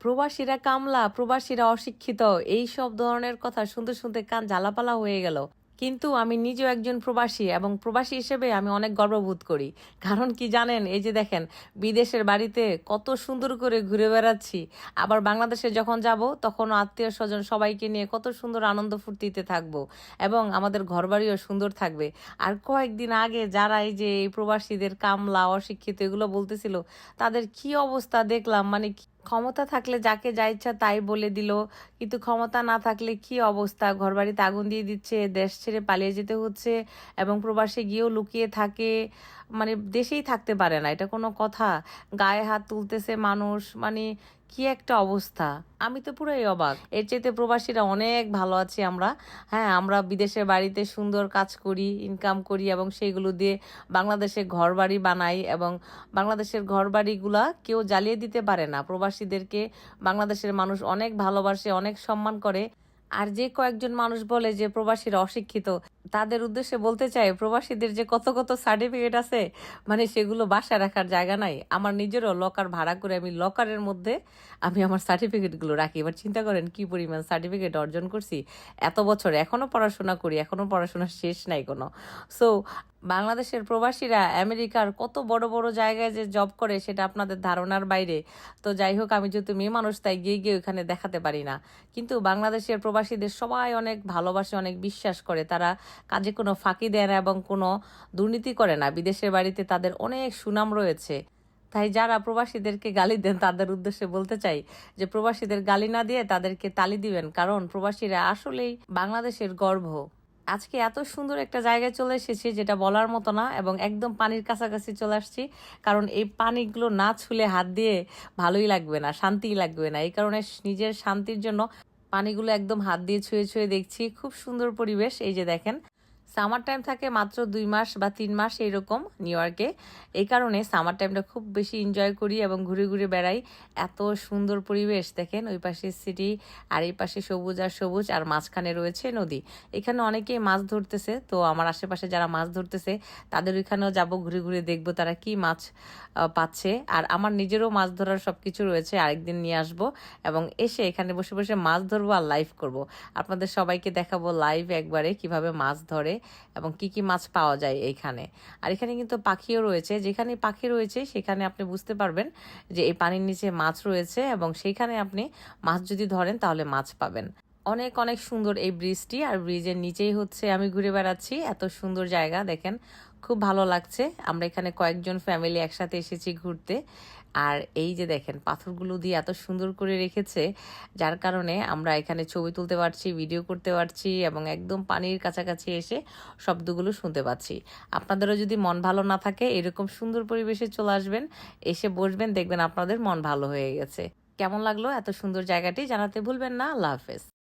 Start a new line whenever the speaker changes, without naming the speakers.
প্রবাসীরা কামলা, প্রবাসীরা অশিক্ষিত, এই সব ধরনের কথা শুনতে শুনতে কান জ্বালাপালা হয়ে গেল। কিন্তু আমি নিজেও একজন প্রবাসী এবং প্রবাসী হিসেবে আমি অনেক গর্ববোধ করি। কারণ কি জানেন, এই যে দেখেন, বিদেশের বাড়িতে কত সুন্দর করে ঘুরে বেড়াচ্ছি। আবার বাংলাদেশে যখন যাব, তখন আত্মীয় স্বজন সবাইকে নিয়ে কত সুন্দর আনন্দ ফুর্তিতে থাকব এবং আমাদের ঘরবাড়িও সুন্দর থাকবে। আর কয়েকদিন আগে যারা এই যে এই প্রবাসীদের কামলা, অশিক্ষিত এগুলো বলতেছিল, তাদের কি অবস্থা দেখলাম মানে ক্ষমতা থাকলে যাকে যা ইচ্ছা তাই বলে দিল। কিন্তু ক্ষমতা না থাকলে কি অবস্থা? ঘর বাড়িতে আগুন দিয়ে দিচ্ছে, দেশ ছেড়ে পালিয়ে যেতে হচ্ছে এবং প্রবাসে গিয়েও লুকিয়ে থাকে। মানে দেশেই থাকতে পারে না, এটা কোনো কথা। গায়ে হাত তুলতেছে মানুষ। মানে কি একটা অবস্থা? আমি তো পুরোই অবাক। এর চাইতে প্রবাসীরা অনেক ভালো আছি আমরা। হ্যাঁ আমরা বিদেশের বাড়িতে সুন্দর কাজ করি ইনকাম করি এবং সেইগুলো দিয়ে বাংলাদেশে ঘর বাড়ি বানাই এবং বাংলাদেশের ঘর বাড়িগুলা কেউ জ্বালিয়ে দিতে পারে না। প্রবাসীদেরকে বাংলাদেশের মানুষ অনেক ভালোবাসে, অনেক সম্মান করে। আর যে কয়েকজন মানুষ বলে যে প্রবাসীরা অশিক্ষিত তাদের উদ্দেশ্যে বলতে চাই, প্রবাসীদের যে কত কত সার্টিফিকেট আছে মানে সেগুলো বাসায় রাখার জায়গা নাই। আমার নিজেরও লকার ভাড়া করে আমি লকারের মধ্যে আমি আমার সার্টিফিকেটগুলো রাখি। এবার চিন্তা করেন কি পরিমাণ সার্টিফিকেট অর্জন করছি। এত বছর এখনও পড়াশোনা করি, এখনও পড়াশোনা শেষ নাই কোনো। সো বাংলাদেশের প্রবাসীরা আমেরিকার কত বড় বড় জায়গায় যে জব করে সেটা আপনাদের ধারণার বাইরে। তো যাই হোক, আমি যেহেতু মেয়ে মানুষ, তাই গিয়ে গিয়ে ওখানে দেখাতে পারি না। কিন্তু বাংলাদেশের প্রবাসীদের সবাই অনেক ভালোবাসে, অনেক বিশ্বাস করে। তারা কাজে কোনো ফাঁকি দেয় না এবং কোনো দুর্নীতি করে না। বিদেশের বাড়িতে তাদের অনেক সুনাম রয়েছে। তাই যারা প্রবাসীদেরকে গালি দেন, তাদের উদ্দেশ্যে বলতে চাই যে প্রবাসীদের গালি না দিয়ে তাদেরকে তালি দিবেন, কারণ প্রবাসীরা আসলেই বাংলাদেশের গর্ব। আজকে এত সুন্দর একটা জায়গায় চলে এসেছি যেটা বলার মতো না এবং একদম পানির কাছাকাছি চলে আসছি, কারণ এই পানিগুলো না ছুলে হাত দিয়ে ভালোই লাগবে না, শান্তিই লাগবে না। এই কারণে নিজের শান্তির জন্য পানিগুলো একদম হাত দিয়ে ছুঁয়ে ছুঁয়ে দেখছি। খুব সুন্দর পরিবেশ, এই যে দেখেন সামার টাইম থাকে মাত্র দুই মাস বা তিন মাস এইরকম নিউ ইয়র্কে। এই কারণে সামার টাইমটা খুব বেশি এনজয় করি এবং ঘুরে ঘুরে বেড়াই। এত সুন্দর পরিবেশ দেখেন, ওই পাশে সিটি আর এই পাশে সবুজ আর সবুজ, আর মাঝখানে রয়েছে নদী। এখানে অনেকেই মাছ ধরতেছে, তো আমার আশেপাশে যারা মাছ ধরতেছে, তাদের ওইখানেও যাব, ঘুরে ঘুরে দেখব তারা কি মাছ পাচ্ছে। আর আমার নিজেরও মাছ ধরার সব কিছু রয়েছে, আরেকদিন নিয়ে আসব এবং এসে এখানে বসে বসে মাছ ধরবো আর লাইভ করব। আপনাদের সবাইকে দেখাবো লাইভ একবারে কীভাবে মাছ ধরে। এবং কি কি মাছ পাওয়া যায় এইখানে। আর এখানে কিন্তু পাখিও রয়েছে। যেখানে পাখি রয়েছে, সেখানে আপনি বুঝতে পারবেন যে এই পানির নিচে মাছ রয়েছে এবং সেইখানে আপনি মাছ যদি ধরেন, তাহলে মাছ পাবেন। অনেক অনেক সুন্দর এই ব্রিজটি। আর ব্রিজের নিচেই হচ্ছে আমি ঘুরে বেড়াচ্ছি। এত সুন্দর জায়গা, দেখেন। খুব ভালো লাগছে। আমরা এখানে কয়েকজন ফ্যামিলি একসাথে এসেছি ঘুরতে। আর এই যে দেখেন, পাথরগুলো দিয়ে এত সুন্দর করে রেখেছে, যার কারণে আমরা এখানে ছবি তুলতে পারছি ভিডিও করতে পারছি এবং একদম পানির কাছাকাছি এসে শব্দগুলো শুনতে পাচ্ছি। আপনাদেরও যদি মন ভালো না থাকে, এরকম সুন্দর পরিবেশে চলে আসবেন, এসে বসবেন, দেখবেন আপনাদের মন ভালো হয়ে গেছে। কেমন লাগল এত সুন্দর জায়গাটি জানাতে ভুলবেন না। আল্লাহ হাফেজ।